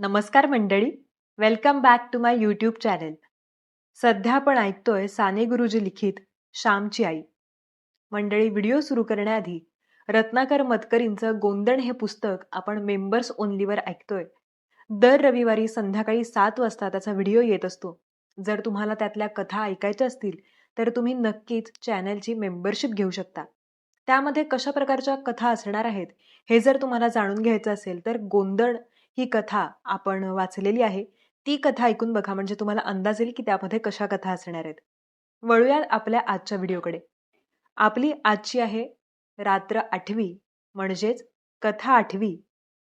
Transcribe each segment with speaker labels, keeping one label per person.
Speaker 1: नमस्कार मंडळी. Welcome back to my YouTube channel सध्या आपण ऐकतोय साने गुरुजी लिखित श्यामची आई. मंडळी व्हिडिओ सुरू करण्याआधी रत्नाकर मतकरींचं गोंदण हे पुस्तक आपण मेंबर्स ओनलीवर ऐकतोय. दर रविवारी संध्याकाळी सात वाजता त्याचा व्हिडिओ येत असतो. जर तुम्हाला त्यातल्या कथा ऐकायच्या असतील तर तुम्ही नक्कीच चॅनलची मेंबरशिप घेऊ शकता. त्यामध्ये कशा प्रकारच्या कथा असणार आहेत हे जर तुम्हाला जाणून घ्यायचं असेल तर गोंदण ही कथा आपण वाचलेली आहे. ती कथा ऐकून बघा म्हणजे तुम्हाला अंदाज येईल की त्यामध्ये कशा कथा असणार आहेत. वळूया आपल्या आजच्या व्हिडिओकडे. आपली आजची आहे रात्र आठवी म्हणजेच कथा आठवी.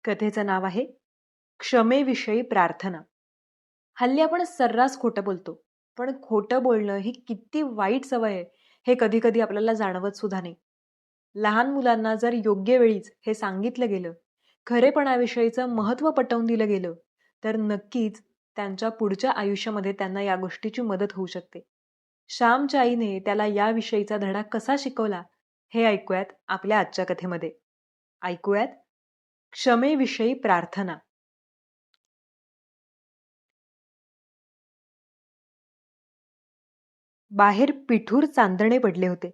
Speaker 1: कथेचं नाव आहे क्षमेविषयी प्रार्थना. हल्ली आपण सर्रास खोटं बोलतो पण खोटं बोलणं ही किती वाईट सवय आहे हे कधी कधी आपल्याला जाणवत सुद्धा नाही. लहान मुलांना जर योग्य वेळीच हे सांगितलं गेलं खरेपणाविषयीचं महत्त्व पटवून दिलं गेलं तर नक्कीच त्यांच्या पुढच्या आयुष्यामध्ये त्यांना या गोष्टीची मदत होऊ शकते. श्यामच्या आईने त्याला याविषयीचा धडा कसा शिकवला हे ऐकूयात आपल्या आजच्या कथेमध्ये. ऐकूयात क्षमेविषयी प्रार्थना. बाहेर पिठूर चांदणे पडले होते.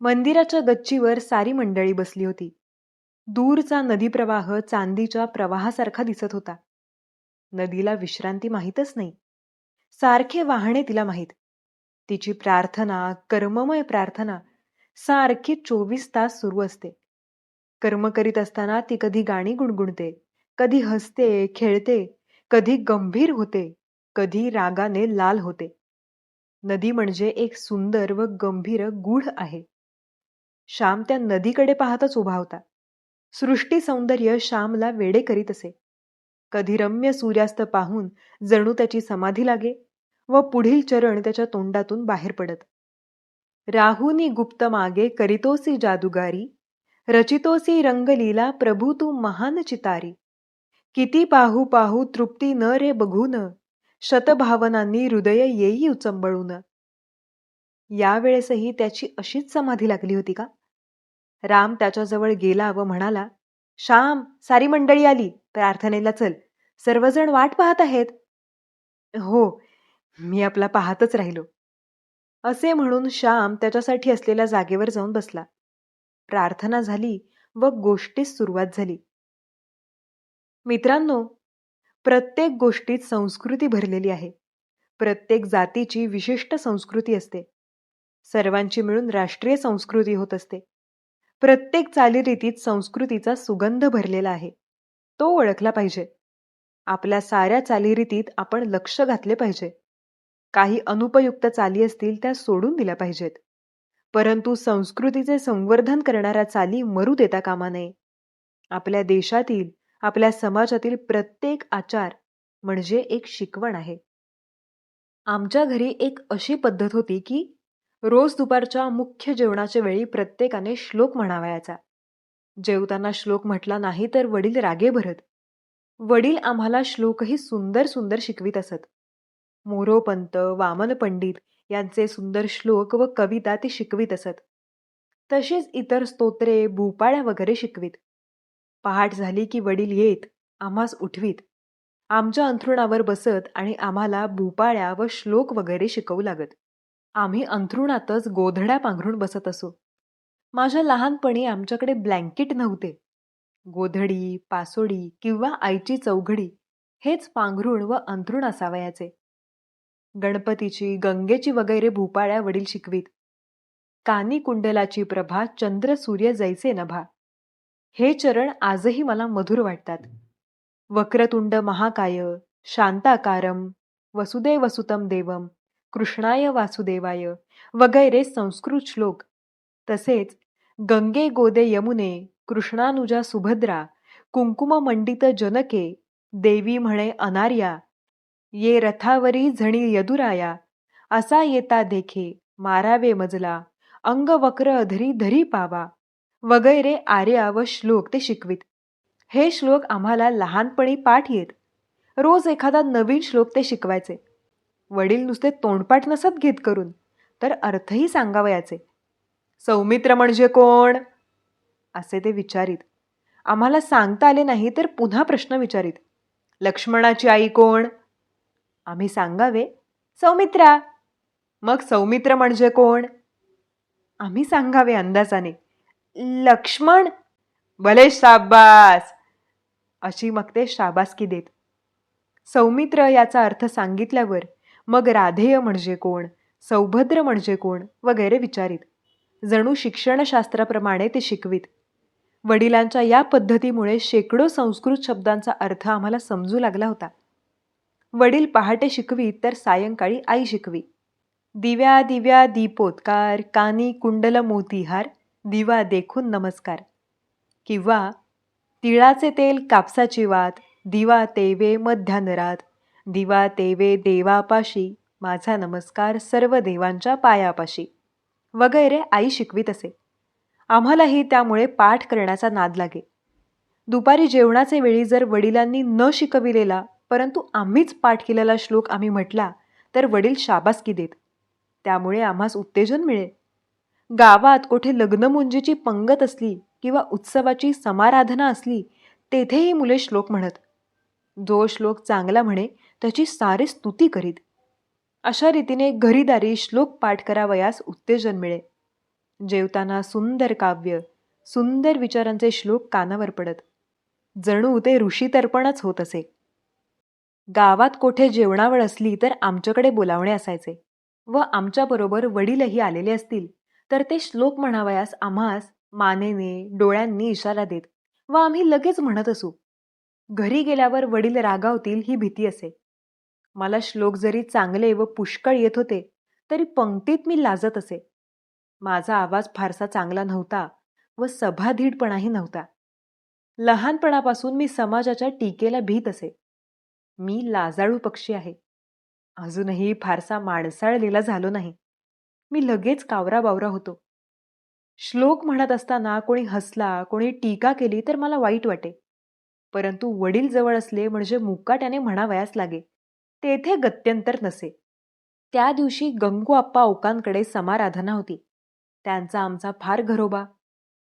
Speaker 1: मंदिराच्या गच्चीवर सारी मंडळी बसली होती. दूरचा नदी प्रवाह चांदीच्या प्रवाहासारखा दिसत होता. नदीला विश्रांती माहीतच नाही. सारखे वाहणे तिला माहीत. तिची प्रार्थना कर्ममय प्रार्थना सारखी चोवीस तास सुरू असते. कर्म करीत असताना ती कधी गाणी गुणगुणते कधी हसते खेळते कधी गंभीर होते कधी रागाने लाल होते. नदी म्हणजे एक सुंदर व गंभीर गूढ आहे. श्याम त्या नदीकडे पाहताच उभा होता. सृष्टी सौंदर्य श्यामला वेडे करीत असे. कधी रम्य सूर्यास्त पाहून जणू त्याची समाधी लागे व पुढील चरण त्याच्या तोंडातून बाहेर पडत. राहुनी गुप्त मागे करीतोसी जादुगारी रचितोसी रंगलीला प्रभू तू महान चितारी. किती पाहू पाहू तृप्ती न रे बघून शतभावनांनी हृदय येई उचंबळून. यावेळेसही त्याची अशीच समाधी लागली होती का? राम त्याच्याजवळ गेला व म्हणाला श्याम सारी मंडळी आली. प्रार्थनेला चल. सर्वजण वाट पाहत आहेत. हो मी आपला पाहतच राहिलो. असे म्हणून श्याम त्याच्यासाठी असलेल्या जागेवर जाऊन बसला. प्रार्थना झाली व गोष्टीस सुरुवात झाली. मित्रांनो प्रत्येक गोष्टीत संस्कृती भरलेली आहे. प्रत्येक जातीची विशिष्ट संस्कृती असते. सर्वांची मिळून राष्ट्रीय संस्कृती होत असते. प्रत्येक चालीरीतीत संस्कृतीचा सुगंध भरलेला आहे. तो ओळखला पाहिजे. आपल्या साऱ्या चालीरीतीत आपण लक्ष घातले पाहिजे. काही अनुपयुक्त चाली असतील त्या सोडून दिल्या पाहिजेत. परंतु संस्कृतीचे संवर्धन करणाऱ्या चाली मरू देता कामा नये. आपल्या देशातील आपल्या समाजातील प्रत्येक आचार म्हणजे एक शिकवण आहे. आमच्या घरी एक अशी पद्धत होती की रोज दुपारच्या मुख्य जेवणाच्या वेळी प्रत्येकाने श्लोक म्हणावयाचा. जेवताना श्लोक म्हटला नाही तर वडील रागे भरत. वडील आम्हाला श्लोकही सुंदर सुंदर शिकवित असत. मोरोपंत वामन पंडित यांचे सुंदर श्लोक व कविता ते शिकवित असत. तसेच इतर स्तोत्रे भूपाळ्या वगैरे शिकवीत. पहाट झाली की वडील येत आम्हास उठवीत. आमच्या अंथरुणावर बसत आणि आम्हाला भूपाळ्या व श्लोक वगैरे शिकवू लागत. आम्ही अंथरुणातच गोधड्या पांघरून बसत असो. माझ्या लहानपणी आमच्याकडे ब्लँकेट नव्हते. गोधडी पासोडी किंवा आईची चौघडी हेच पांघरुण व अंथरुण असावयाचे. गणपतीची गंगेची वगैरे भूपाळ्या वडील शिकवीत. कानी कुंडलाची प्रभा चंद्र सूर्य जैसे नभा. हे चरण आजही मला मधुर वाटतात. वक्रतुंड महाकाय शांताकारम वसुदेव वसुतम देवम कृष्णाय वासुदेवाय. वगैरे संस्कृत श्लोक. तसेच गंगे गोदे यमुने कृष्णानुजा सुभद्रा कुंकुम मंडित जनके देवी म्हणे अनार्या ये रथावरी झणी यदुराया असा येता देखे मारावे मजला अंग वक्र अधरी धरी पावा वगैरे आर्या व श्लोक ते शिकवित. हे श्लोक आम्हाला लहानपणी पाठ येत. रोज एखादा नवीन श्लोक ते शिकवायचे. वडील नुसते तोंडपाठ नसत घेत करून. तर अर्थही सांगावयाचे सौमित्र म्हणजे कोण? असे ते विचारीत. आम्हाला सांगता आले नाही तर पुन्हा प्रश्न विचारीत. लक्ष्मणाची आई कोण? आम्ही सांगावे सौमित्रा. मग सौमित्र म्हणजे कोण? आम्ही सांगावे अंदाजाने. लक्ष्मण. भले शाबास. अशी मग ते शाबासकी देत. सौमित्र याचा अर्थ सांगितल्यावर मग राधेय म्हणजे कोण? सौभद्र म्हणजे कोण? वगैरे विचारीत. जणू शिक्षणशास्त्राप्रमाणे ते शिकवीत. वडिलांच्या या पद्धतीमुळे शेकडो संस्कृत शब्दांचा अर्थ आम्हाला समजू लागला होता. वडील पहाटे शिकवीत तर सायंकाळी आई शिकवी. दिव्या दिव्या दीपोत्कार कानी कुंडल मोतीहार दिवा देखून नमस्कार. किंवा तिळाचे तेल कापसाची वात दिवा तेवे मध्यानरात दिवा तेवे देवापाशी माझा नमस्कार सर्व देवांच्या पायापाशी. वगैरे आई शिकवीत असे. आम्हालाही त्यामुळे पाठ करण्याचा नाद लागे. दुपारी जेवणाचे वेळी जर वडिलांनी न शिकविलेला परंतु आम्हीच पाठ केलेला श्लोक आम्ही म्हटला तर वडील शाबासकी देत. त्यामुळे आम्हास उत्तेजन मिळेल. गावात कोठे लग्नमुंजीची पंगत असली किंवा उत्सवाची समाराधना असली तेथेही मुले श्लोक म्हणत. जो श्लोक चांगला म्हणे त्याची सारे स्तुती करीत. अशा रीतीने घरीदारी श्लोक पाठ करावयास उत्तेजन मिळे. जेवताना सुंदर काव्य सुंदर विचारांचे श्लोक कानावर पडत. जणू ते ऋषीतर्पणच होत असे. गावात कोठे जेवणावळ असली तर आमच्याकडे बोलावणे असायचे. व आमच्याबरोबर वडीलही आलेले असतील तर ते श्लोक म्हणावयास आम्हास मानेने डोळ्यांनी इशारा देत. व आम्ही लगेच म्हणत असू. घरी गेल्यावर वडील रागावतील ही भीती असे. मला श्लोक जरी चांगले व पुष्कळ येत होते तरी पंक्तीत मी लाजत असे. माझा आवाज फारसा चांगला नव्हता व सभाधीडपणाही नव्हता. लहानपणापासून मी समाजाच्या टीकेला भीत असे. मी लाजाळू पक्षी आहे. अजूनही फारसा माणसाळलेला झालो नाही. मी लगेच कावरा बावरा होतो. श्लोक म्हणत असताना कोणी हसला कोणी टीका केली तर मला वाईट वाटे. परंतु वडील जवळ असले म्हणजे मुकाट्याने म्हणावयास लागे. तेथे गत्यंतर नसे. त्या दिवशी गंगू आप्पा ओकांकडे समाराधना होती. त्यांचा आमचा फार घरोबा.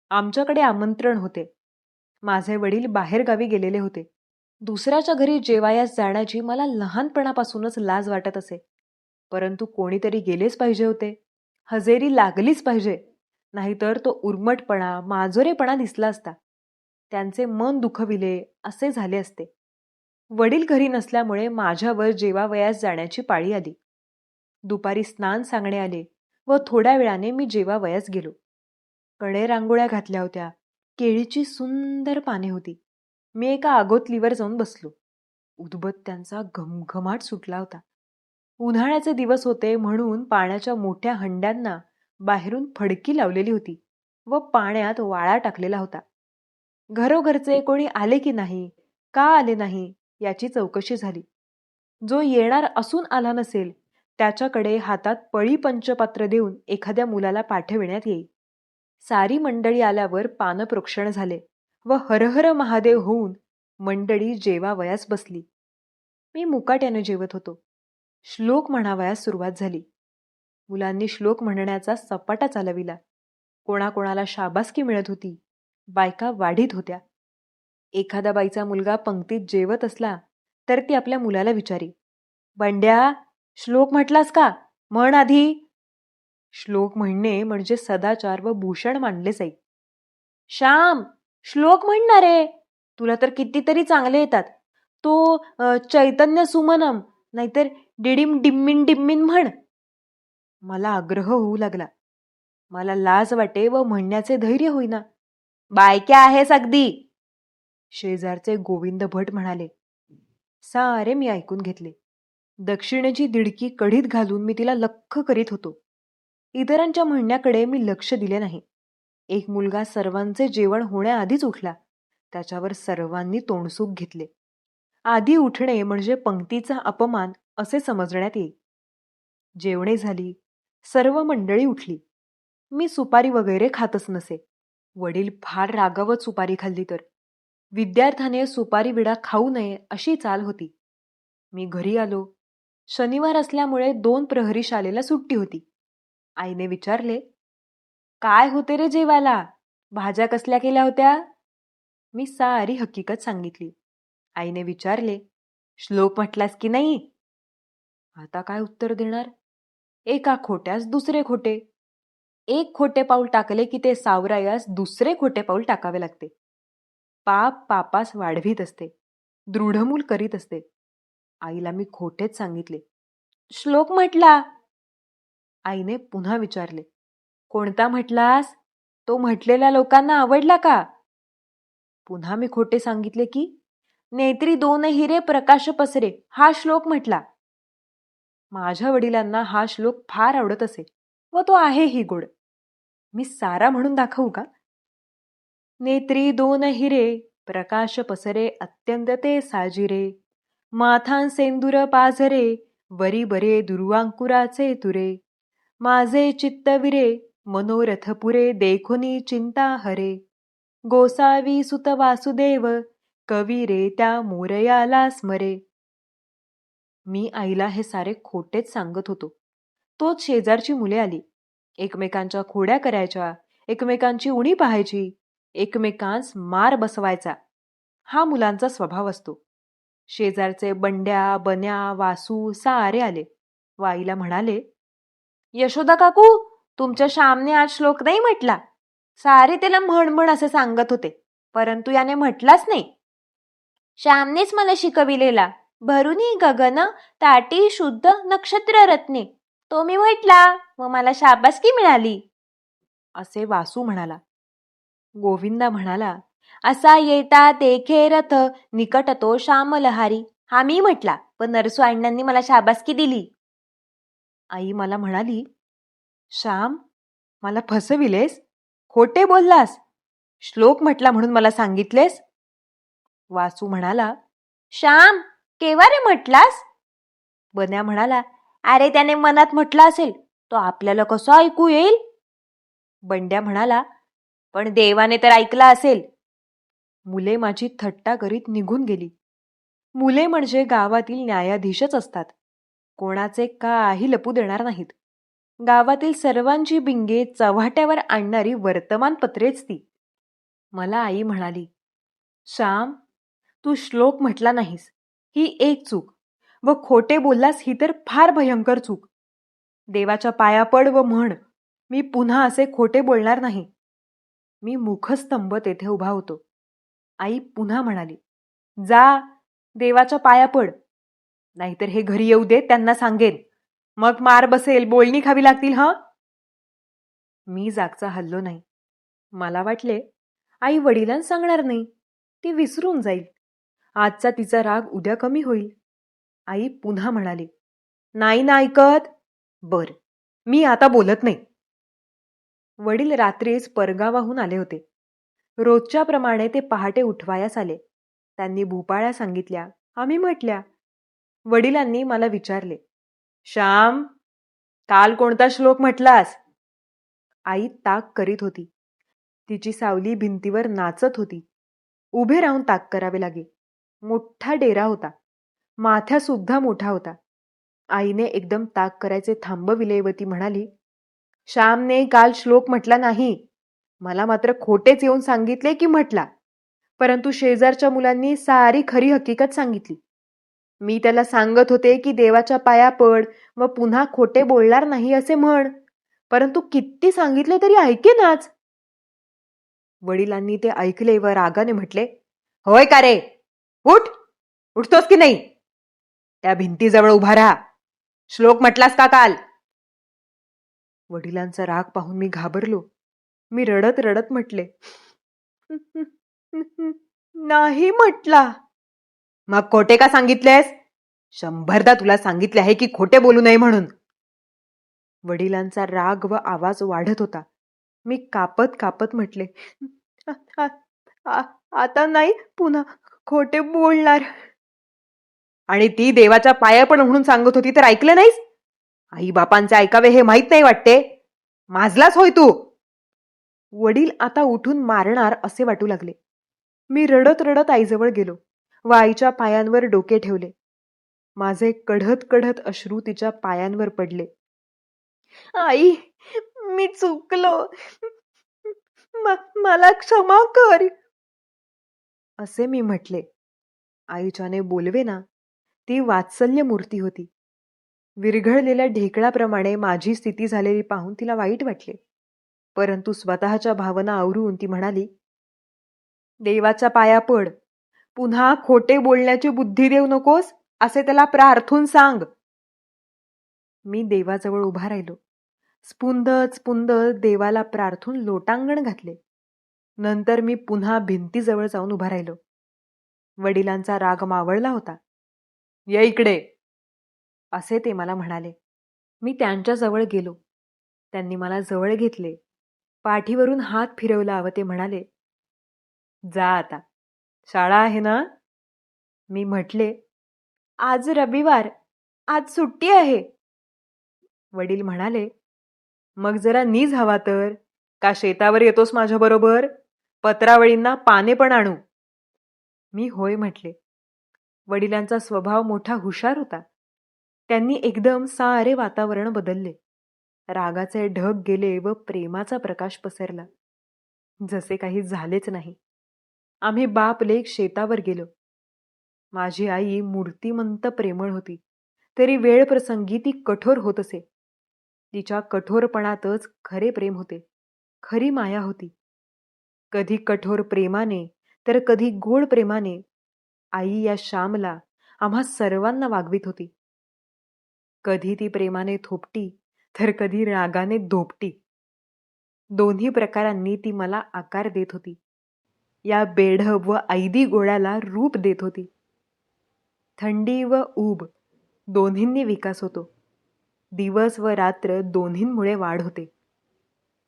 Speaker 1: आमच्याकडे आमंत्रण होते. माझे वडील बाहेरगावी गेलेले होते. दुसऱ्याच्या घरी जेवायास जाण्याची मला लहानपणापासूनच लाज वाटत असे. परंतु कोणीतरी गेलेच पाहिजे होते. हजेरी लागलीच पाहिजे. नाहीतर तो उर्मटपणा माजोरेपणा दिसला असता. त्यांचे मन दुखविले असे झाले असते. वडील घरी नसल्यामुळे माझ्यावर जेवावयास जाण्याची पाळी आली. दुपारी स्नान सांगणे आले व थोड्या वेळाने मी जेवावयास गेलो. कडे रांगोळ्या घातल्या होत्या. केळीची सुंदर पाने होती. मी एका आगोतलीवर जाऊन बसलो. उदबत्त्यांचा घमघमाट सुटला होता. उन्हाळ्याचे दिवस होते म्हणून पाण्याच्या मोठ्या हंड्यांना बाहेरून फडकी लावलेली होती व पाण्यात वाळा टाकलेला होता. घरोघरचे कोणी आले की नाही? का आले नाही? याची चौकशी झाली. जो येणार असून आला नसेल त्याच्याकडे हातात पळी पंचपात्र देऊन एखाद्या मुलाला पाठविण्यात येई सारी मंडळी आल्यावर पानप्रोक्षण झाले व हरहर महादेव होऊन मंडळी जेवावयास बसली. मी मुकाट्याने जेवत होतो. श्लोक म्हणावयास सुरुवात झाली. मुलांनी श्लोक म्हणण्याचा सपाटा चालविला. कोणाकोणाला शाबासकी मिळत होती. बायका वाढीत होत्या. एखादा बाईचा मुलगा पंक्तीत जेवत असला तर ती आपल्या मुलाला विचारी. बंड्या श्लोक म्हटलास का? म्हण आधी. श्लोक म्हणणे म्हणजे सदाचार व भूषण मानले जाई श्याम श्लोक म्हणणारे तुला तर कितीतरी चांगले येतात. तो चैतन्य सुमनम नाहीतर डिडिम डिम्मिन डिम्मिन म्हण. मला आग्रह होऊ लागला. मला लाज वाटे व म्हणण्याचे धैर्य होईना. बायक्या आहेस अगदी. शेजारचे गोविंद भट म्हणाले सारे मी ऐकून घेतले. दक्षिणेची दिडकी कढीत घालून मी तिला लख करीत होतो. इतरांच्या म्हणण्याकडे मी लक्ष दिले नाही. एक मुलगा सर्वांचे जेवण होण्याआधीच उठला. त्याच्यावर सर्वांनी तोंडसूक घेतले. आधी उठणे म्हणजे पंक्तीचा अपमान असे समजण्यात येईल. जेवणे झाली. सर्व मंडळी उठली. मी सुपारी वगैरे खातच नसे. वडील फार रागावत सुपारी खाल्ली तर. विद्यार्थ्याने सुपारी विडा खाऊ नये अशी चाल होती. मी घरी आलो. शनिवार असल्यामुळे दोन प्रहरी शालेला सुट्टी होती. आईने विचारले काय होते रे जेवायला? भाज्या कसल्या केल्या होत्या? मी सारी हकीकत सांगितली. आईने विचारले श्लोक म्हटलास की नाही? आता काय उत्तर देणार? एका खोट्यास दुसरे खोटे. एक खोटे पाऊल टाकले की ते सावरायास दुसरे खोटे पाऊल टाकावे लागते. पाप पापास वाढवीत असते. दृढमूल करीत असते. आईला मी खोटेच सांगितले. श्लोक म्हटला. आईने पुन्हा विचारले. कोणता म्हटलास? तो म्हटलेल्या लोकांना आवडला का? पुन्हा मी खोटे सांगितले की नेत्री दोन हिरे प्रकाश पसरे हा श्लोक म्हटला. माझ्या वडिलांना हा श्लोक फार आवडत असे व तो आहे ही गोड. मी सारा म्हणून दाखवू का? नेत्री दोन हिरे प्रकाश पसरे अत्यंत ते साजिरे. माथान सेंदुर पाझरे वरी बरे दुर्वांकुराचे तुरे. माझे चित्तविरे मनोरथ पुरे देखुनी चिंता हरे. गोसावी सुत वासुदेव कवी रे त्या मोरयाला स्मरे. मी आईला हे सारे खोटेच सांगत होतो. तोच शेजारची मुले आली. एकमेकांच्या खोड्या करायच्या एकमेकांची उणी पाहायची एकमेकांस मार बसवायचा. हा मुलांचा स्वभाव असतो. शेजारचे बंड्या बन्या वासू सारे आले. वाईला म्हणाले यशोदा काकू तुमच्या श्यामने आज श्लोक नाही म्हटला. सारे त्याला म्हण म्हण असे सांगत होते परंतु याने म्हटलाच नाही. श्यामनेच मला शिकविलेला. भरुनी गगन ताटी शुद्ध नक्षत्र रत्ने तो मी म्हटला व मला शाबासकी मिळाली. असे वासू म्हणाला. गोविंदा म्हणाला असा येता तेखे रथ निकट तो श्यामलहारी. हा मी म्हटला पण नरसू अण्णांनी मला शाबासकी दिली. आई मला म्हणाली श्याम मला फसविलेस? खोटे बोललास? श्लोक म्हटला म्हणून मला सांगितलेस? वासू म्हणाला श्याम केव्हा रे म्हटलास? बन्या म्हणाला अरे त्याने मनात म्हटलं असेल तो आपल्याला कसं ऐकू येईल? बंड्या म्हणाला पण देवाने तर ऐकला असेल. मुले माझी थट्टा करीत निघून गेली. मुले म्हणजे गावातील न्यायाधीशच असतात. कोणाचे काही लपू देणार नाहीत. गावातील सर्वांची बिंगे चव्हाट्यावर आणणारी वर्तमानपत्रेच ती. मला आई म्हणाली श्याम तू श्लोक म्हटला नाहीस. ही एक चूक. व खोटे बोललास ही तर फार भयंकर चूक. देवाच्या पाया पड व म्हण. मी पुन्हा असे खोटे बोलणार नाही. मी मुखस्तंभ तेथे उभा होतो. आई पुन्हा म्हणाली जा देवाच्या पाया पड. नाहीतर हे घरी येऊ दे त्यांना सांगेन. मग मार बसेल बोलणी खावी लागतील हा? मी जागचा हल्लो नाही. मला वाटले आई वडिलांना सांगणार नाही. ती विसरून जाईल. आजचा तिचा राग उद्या कमी होईल. आई पुन्हा म्हणाली नाही ना ऐकत. बर मी आता बोलत नाही. वडील रात्रीच परगावाहून आले होते. रोजच्याप्रमाणे ते पहाटे उठवायास आले. त्यांनी भूपाळ्या सांगितल्या आम्ही म्हटल्या वडिलांनी मला विचारले श्याम काल कोणता श्लोक म्हटलास? आई ताक करीत होती. तिची सावली भिंतीवर नाचत होती. उभे राहून ताक करावे लागे. मोठा डेरा होता. माथ्यासुद्धा मोठा होता. आईने एकदम ताक करायचे थांबविले व ती म्हणाली श्यामने काल श्लोक म्हटला नाही. मला मात्र खोटेच येऊन सांगितले की म्हटला. परंतु शेजारच्या मुलांनी सारी खरी हकीकत सांगितली. मी त्याला सांगत होते की देवाच्या पाया पड व पुन्हा खोटे बोलणार नाही असे म्हण. परंतु किती सांगितले तरी ऐकेनाच वडिलांनी ते ऐकले व रागाने म्हटले होय का रे? उठ! उठतोस की नाही? त्या भिंतीजवळ उभा राहा. श्लोक म्हटलास का काल? वडिलांचा राग पाहून मी घाबरलो. मी रडत रडत म्हटले नाही म्हटला. मग खोटे का सांगितलेस? शंभरदा तुला सांगितले आहे की खोटे बोलू नये म्हणून. वडिलांचा राग व आवाज वाढत होता. मी कापत कापत म्हटले आता नाही पुन्हा खोटे बोलणार. आणि ती देवाच्या पाया पण म्हणून सांगत होती तर ऐकलं नाहीस? आई बापांचे ऐकावे हे माहीत नाही वाटते. माझलाच होय तू. वडील आता उठून मारणार असे वाटू लागले. मी रडत रडत आईजवळ गेलो. व आईच्या पायांवर डोके ठेवले. माझे कढत कढत अश्रू तिच्या पायांवर पडले. आई मी चुकलो. मला क्षमा कर. असे मी म्हटले. आईच्याने बोलवे ना ती वात्सल्य मूर्ती होती. विरघळलेल्या ढेकळाप्रमाणे माझी स्थिती झालेली पाहून तिला वाईट वाटले. परंतु स्वतःच्या भावना आवरून ती म्हणाली देवाचा पाया पड. पुन्हा खोटे बोलण्याची बुद्धी देऊ नकोस असे त्याला प्रार्थून सांग. मी देवाजवळ उभा राहिलो. स्पुंद स्पुंद देवाला प्रार्थून लोटांगण घातले. नंतर मी पुन्हा भिंतीजवळ जाऊन उभा राहिलो. वडिलांचा राग मावळला होता. या इकडे. असे ते मला म्हणाले. मी त्यांच्याजवळ गेलो. त्यांनी मला जवळ घेतले. पाठीवरून हात फिरवला व ते म्हणाले. जा आता. शाळा आहे ना? मी म्हटले. आज रविवार. आज सुट्टी आहे. वडील म्हणाले. मग जरा नीज हवा तर. का शेतावर येतोस माझ्याबरोबर पत्रावळींना पाने पण आणू. मी होय म्हटले. वडिलांचा स्वभाव मोठा हुशार होता. त्यांनी एकदम सारे वातावरण बदलले. रागाचे ढग गेले व प्रेमाचा प्रकाश पसरला. जसे काही झालेच नाही. आम्ही बाप लेख शेतावर गेलो. माझी आई मूर्तिमंत प्रेमळ होती. तरी वेळ प्रसंगी ती कठोर होत असे. तिच्या कठोरपणातच खरे प्रेम होते. खरी माया होती. कधी कठोर प्रेमाने तर कधी गोड प्रेमाने आई या श्यामला आम्हा सर्वांना वागवीत होती. कधी ती प्रेमाने थोपटी तर कधी रागाने धोपटी. दोन्ही प्रकारांनी ती मला आकार देत होती. या बेढब व ऐदी गोळ्याला रूप देत होती. थंडी व ऊब दोन्हींनी विकास होतो. दिवस व रात्र दोन्हींमुळे वाढ होते.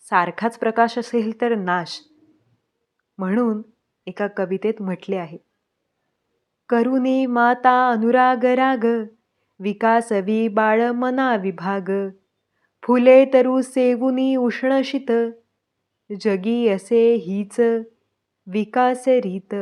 Speaker 1: सारखाच प्रकाश असेल तर नाश. म्हणून एका कवितेत म्हटले आहे. करुणे माता अनुराग राग विकासवी बाळ मना विभाग. फुले तरु सेवुनी उष्णशित. जगी असे हीच. विकास रीत.